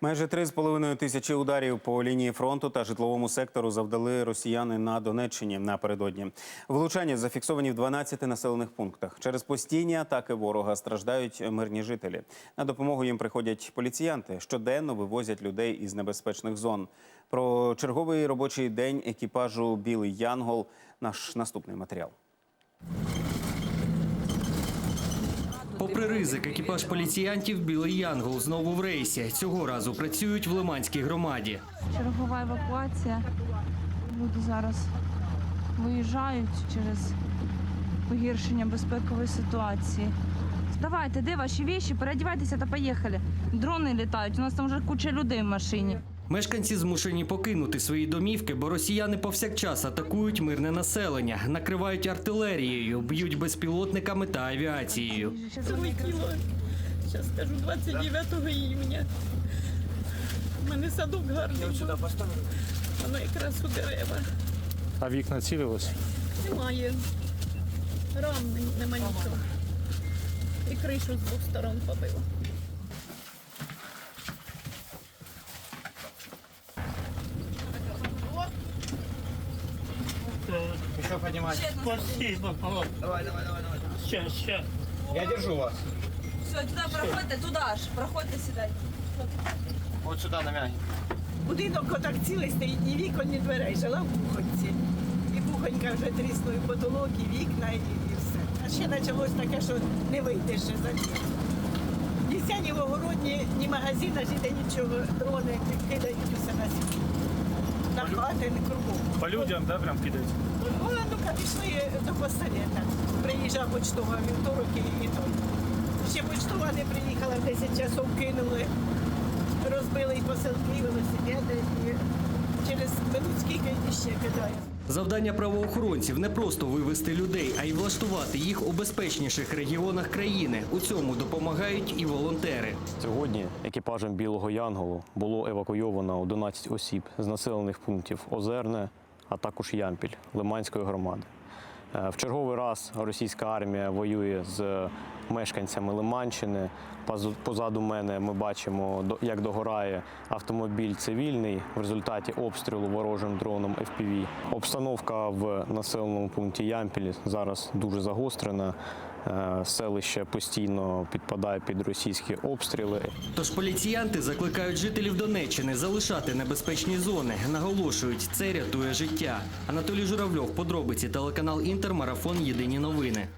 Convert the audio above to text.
Майже 3,5 тисячі ударів по лінії фронту та житловому сектору завдали росіяни на Донеччині напередодні. Влучання зафіксовані в 12 населених пунктах. Через постійні атаки ворога страждають мирні жителі. На допомогу їм приходять поліціянти. Щоденно вивозять людей із небезпечних зон. Про черговий робочий день екіпажу Білий Янгол. Наш наступний матеріал. Попри ризик, екіпаж поліціянтів Білий Янгол знову в рейсі. Цього разу працюють в Лиманській громаді. Чергова евакуація. Люди зараз виїжджають через погіршення безпекової ситуації. Давайте, де ваші віші? Переодівайтеся та поїхали. Дрони літають. У нас там вже куча людей в машині. Мешканці змушені покинути свої домівки, бо росіяни повсякчас атакують мирне населення, накривають артилерією, б'ють безпілотниками та авіацією. Зараз скажу, 29 іюня. У мене садок гарний. був. Воно якраз у дерева. А вікна цілились? Немає. Рам нема нічого. І кришу з двох сторон побило. Спасибо. Давай, давай, давай. Сейчас, сейчас. Я держу вас. Все, туди проходьте, туди ж. Проходьте сюди. Вот сюда на мяги. Будинок отак цілий стоїть, ні вікон, ні дверей. Жила в кухонці. І кухонька вже трісла, і потолок, і вікна, і, і все. А ще почалось таке, що не вийдеш ще за дім. Ні ся, ні в огородні, ні магазина, жити нічого. Дрони кидають усе на світ. На хати, не кругом. По людям, да, прям кидають? Ну, ну пішли до постарета. Приїжджав почтова вівторок і, то. Ще почтова не приїхала, в 10 часов кинули, розбили і поселки, велосипеди, і через минут скільки ще кидає. Завдання правоохоронців не просто вивести людей, а й влаштувати їх у безпечніших регіонах країни. У цьому допомагають і волонтери. Сьогодні екіпажем Білого Янголу було евакуйовано 11 осіб з населених пунктів Озерне, а також Ямпіль Лиманської громади. Е, В черговий раз російська армія воює з мешканцями Лиманщини. Позаду мене ми бачимо, як догорає автомобіль цивільний в результаті обстрілу ворожим дроном FPV. Обстановка в населеному пункті Ямпіль зараз дуже загострена. Е, Селище постійно підпадає під російські обстріли. Тож поліціянти закликають жителів Донеччини залишати небезпечні зони. Наголошують, це рятує життя. Анатолій Журавльов, подробиці, телеканал Інтермарафон Єдині новини.